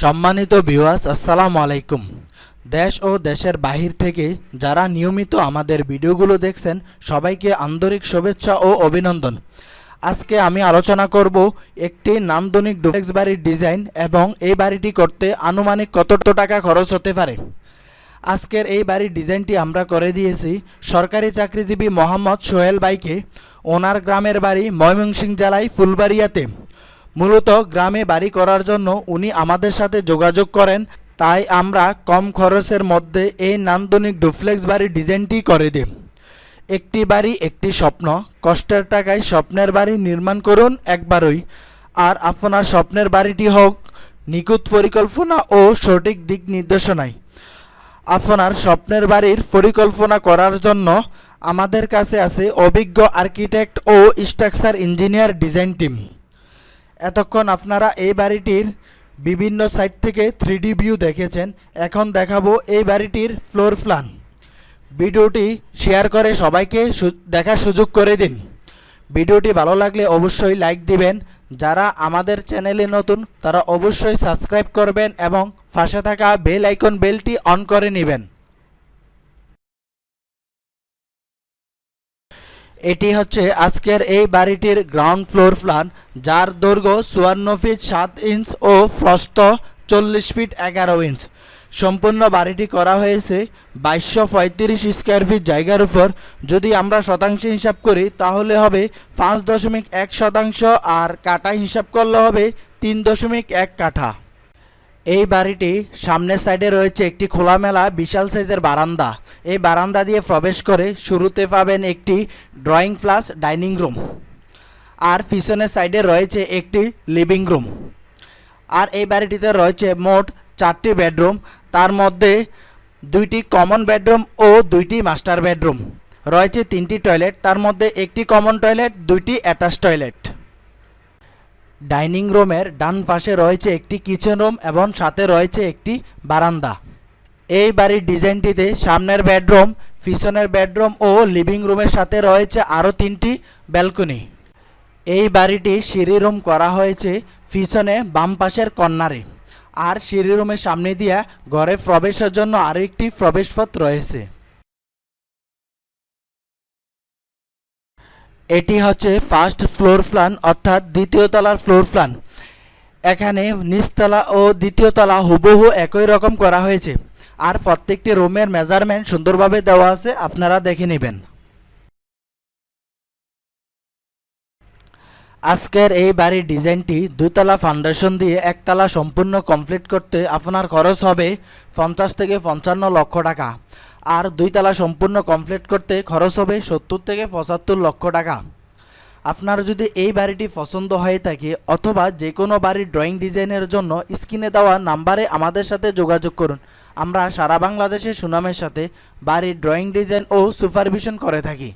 সম্মানিত ভিউয়ার্স আসসালামু আলাইকুম। দেশ ও দেশের বাহির থেকে যারা নিয়মিত আমাদের ভিডিওগুলো দেখছেন, সবাইকে আন্তরিক শুভেচ্ছা ও অভিনন্দন। আজকে আমি আলোচনা করব একটি নান্দনিক ডুপ্লেক্স বাড়ির ডিজাইন এবং এই বাড়িটি করতে আনুমানিক কত টাকা খরচ হতে পারে। আজকের এই বাড়ির ডিজাইনটি আমরা করে দিয়েছি সরকারি চাকরিজীবী মোহাম্মদ সোহেল বাইকে ওনার গ্রামের বাড়ি ময়মনসিংহ জেলায় ফুলবাড়িয়াতে। মূলত গ্রামে বাড়ি করার জন্য উনি আমাদের সাথে যোগাযোগ করেন, তাই আমরা কম খরচের মধ্যে এই নান্দনিক ডুপ্লেক্স বাড়ির ডিজাইনটি করে দিই। একটি বাড়ি একটি স্বপ্ন, কষ্টের টাকায় স্বপ্নের বাড়ি নির্মাণ করুন একবারই। আর আপনার স্বপ্নের বাড়িটি হোক, নিখুঁত পরিকল্পনা ও সঠিক দিক নির্দেশনায়। আপনার স্বপ্নের বাড়ির পরিকল্পনা করার জন্য আমাদের কাছে আছে অভিজ্ঞ আর্কিটেক্ট ও স্ট্রাকচার ইঞ্জিনিয়ার ডিজাইন টিম। এতক্ষণ আপনারা এই বাড়িটির বিভিন্ন সাইট থেকে থ্রি ভিউ দেখেছেন। এখন দেখাবো এই বাড়িটির ফ্লোর প্ল্যান ভিডিওটি শেয়ার করে সবাইকে দেখার সুযোগ করে দিন। ভিডিওটি ভালো লাগলে অবশ্যই লাইক দিবেন। যারা আমাদের চ্যানেলে নতুন, তারা অবশ্যই সাবস্ক্রাইব করবেন এবং পাশে থাকা বেল আইকন বেলটি অন করে নেবেন। এটি হচ্ছে আজকের এই বাড়িটির গ্রাউন্ড ফ্লোর প্ল্যান, যার দৈর্ঘ্য চুয়ান্ন ফিট সাত ইঞ্চ ও প্রস্থ চল্লিশ ফিট এগারো ইঞ্চ। সম্পূর্ণ বাড়িটি করা হয়েছে বাইশশো পঁয়ত্রিশ স্কোয়ার ফিট জায়গার উপর। যদি আমরা শতাংশ হিসাব করি, তাহলে হবে পাঁচ দশমিক এক শতাংশ আর কাটা হিসাব করলে হবে তিন দশমিক এক কাঠা। এই বাড়িটি সামনের সাইডে রয়েছে একটি খোলামেলা বিশাল সাইজের বারান্দা। এই বারান্দা দিয়ে প্রবেশ করে শুরুতে পাবেন একটি ড্রয়িং প্লাস ডাইনিং রুম। আর পিছনের সাইডে রয়েছে একটি লিভিং রুম। আর এই বাড়িটিতে রয়েছে মোট চারটি বেডরুম। তার মধ্যে দুইটি কমন বেডরুম ও দুইটি মাস্টার বেডরুম। রয়েছে তিনটি টয়লেট। তার মধ্যে একটি কমন টয়লেট, দুইটি অ্যাটাচ টয়লেট। ডাইনিং রুমের ডান পাশে রয়েছে একটি কিচেন রুম এবং সাথে রয়েছে একটি বারান্দা। এই বাড়ির ডিজাইনটিতে সামনের বেডরুম, পিছনের বেডরুম ও লিভিং রুমের সাথে রয়েছে আরও তিনটি ব্যালকনি। এই বাড়িটি সিঁড়ি রুম করা হয়েছে পিছনে বাম পাশের কর্নারে। আর সিঁড়ি রুমের সামনে দিয়া ঘরে প্রবেশের জন্য আরও একটি প্রবেশপথ রয়েছে। এটি হচ্ছে ফার্স্ট ফ্লোর প্ল্যান অর্থাৎ দ্বিতীয় তলার ফ্লোর প্ল্যান এখানে নিচতলা ও দ্বিতীয় তলা হুবহু একই রকম করা হয়েছে। আর প্রত্যেকটি রুমের মেজারমেন্ট সুন্দরভাবে দেওয়া আছে, আপনারা দেখে নেবেন। আজকের এই বাড়ির ডিজাইনটি দুতলা ফাউন্ডেশন দিয়ে একতলা সম্পূর্ণ কমপ্লিট করতে আপনার খরচ হবে পঞ্চাশ থেকে পঞ্চান্ন লক্ষ টাকা। আর দুইতলা সম্পূর্ণ কমপ্লিট করতে খরচ হবে সত্তর থেকে পঁচাত্তর লক্ষ টাকা। আপনার যদি এই বাড়িটি পছন্দ হয়ে থাকে অথবা যে কোনো বাড়ির ড্রয়িং ডিজাইনের জন্য স্ক্রিনে দেওয়া নাম্বারে আমাদের সাথে যোগাযোগ করুন। আমরা সারা বাংলাদেশে সুনামের সাথে বাড়ির ড্রয়িং ডিজাইন ও সুপারভিশন করে থাকি।